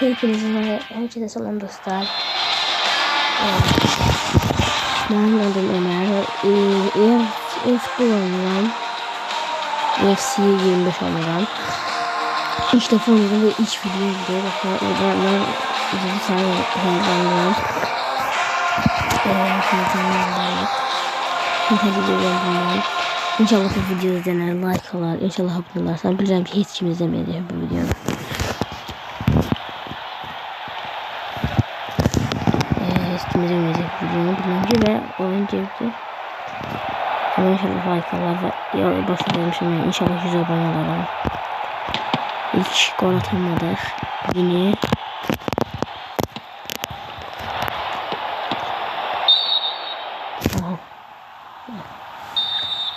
Hepinize herkese selam dostlar. Evet. Ben adım Ömer. Ee, F oynayan FC 25 oynayan İlk defa oynadım ve ilk video izliyor. Bakın ben bir heyecanlıyım. Eee heyecanlıyım. Hadi geliyorum. İnşallah bu video izlenir, like alır, inşallah abone olursan bileceğim ki hiç kim izlemedi bu videoyu. Ee, hiç kim izlemedi videoyu bilmem ki ve oyun zevki. Ama inşallah like alır ve ya başta demişim ya inşallah 100 abone alırım. Hiç gol atamadık. Yine.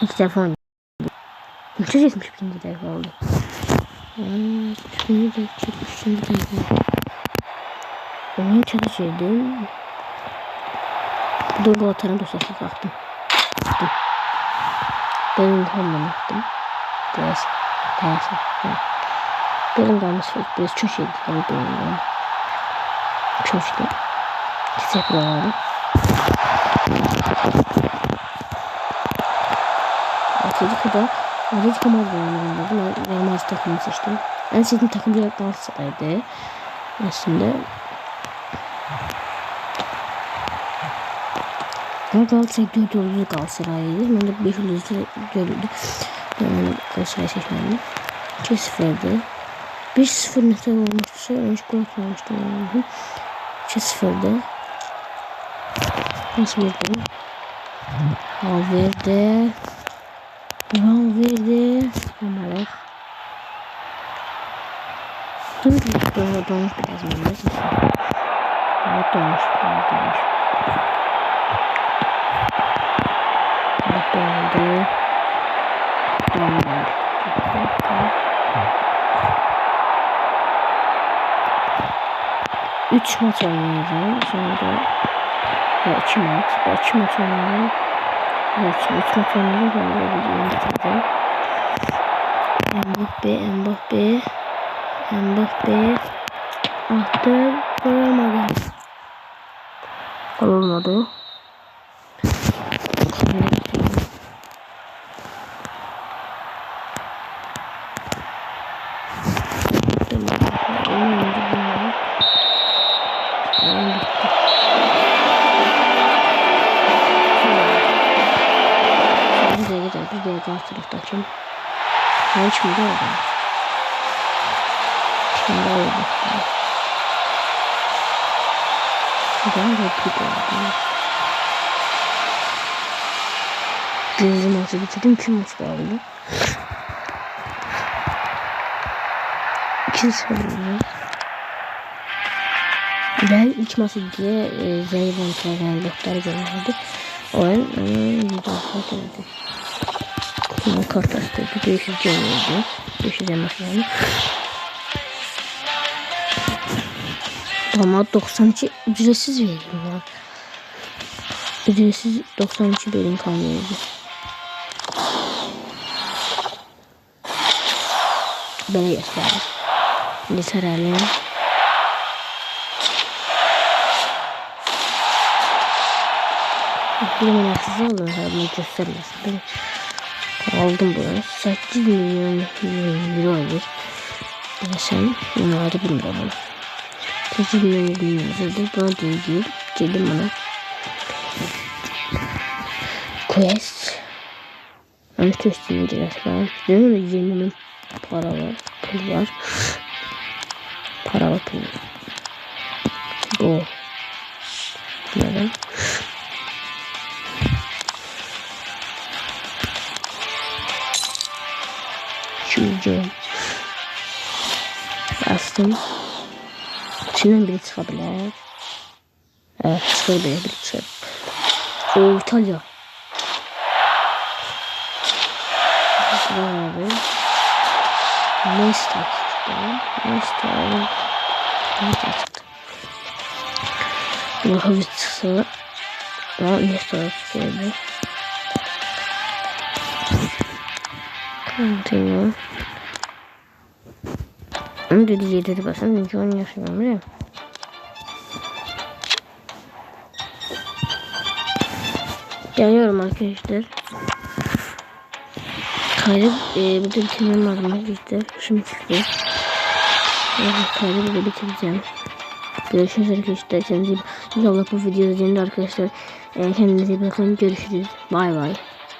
İlk defa oynadım. Çok etmiş birinci defa oldu. Üçüncü de çıkmış. Üçüncü defa. Oyun çalışıyordum. Dur gol atarım dosyası kalktım. Kalktım. Benim hamdan attım. Biraz. Biraz. Benim kalmış biraz çok şeydi. Yani benim Çocuklar. Sıfır olarak. Atletika'da Atletico Madrid oynadım. Ben Real Madrid takımını seçtim. En sevdiğim takım Real Galatasaray'dı. Aslında Ben Galatasaray 4 yıldızlı Galatasaray'dı. Ben de 5 yıldızlı gördüm. Yani Galatasaray seçmedim. 2-0'dı. 1-0 ne kadar olmuştu? Önce gol atmamıştım. 2-0'dı. Nasıl gol? Valverde. Valverde. Amarak. Dur bir doğru donmuş biraz mı? Evet donmuş. Evet donmuş. Dondu. Dondu. Üç maç oynayacağım. Sonra ya iki maç. Ya iki maç oynayacağım. Evet, üç maç oynayacağım. Sonra da videoyu bitireceğim. Mbappe, Mbappe, Mbappe. Gol olmadı. Olmadı. Tarafta açayım. Ben şimdi oldu. Şimdi oldu. Ben de bir oldu. Gizli maçı bitirdim. Kim maç kaldı? 2-0 Ben ilk maçı diye e, Zeyban'la yani doktor gönderdi. Oyun bir dakika geldi. Şimdi kart açtı. 500 gönderdi. 500 elmas yani. Ama 92 ücretsiz veriyor ya. Ücretsiz 92 bölüm kalmıyordu. Böyle gösterdim. Literal Benim haksız oldum. Bunu göstermesin. Ben aldım bunu. 8 milyon euro olur. Desem bunları bilmiyorum. 8 milyon euro Buna değil. Geldim bana. Quest. Onu göstereceğiz falan. Değil mi? 20 bin para var. Pul var. Para var pul. Bu. Neden? Şimdi bastım. İçinden biri çıkabilir. Evet çıkabilir biri çıkabilir. O İtalya. Abi. Nesta çıktı. Nesta. Nesta çıktı. Bu hafif çıksa. Nesta çıkıyordu. Continue. Onu dedi yedi basan çünkü onu yaşıyorum biliyor musun? Geliyorum arkadaşlar. Kaydı e, burada bitirmem lazım arkadaşlar. Şimdi çıktı. Evet, kaydı burada bitireceğim. Görüşürüz arkadaşlar. Kendinize. İnşallah bu video izlediğinde arkadaşlar e, kendinize bakın. Görüşürüz. Bay bay.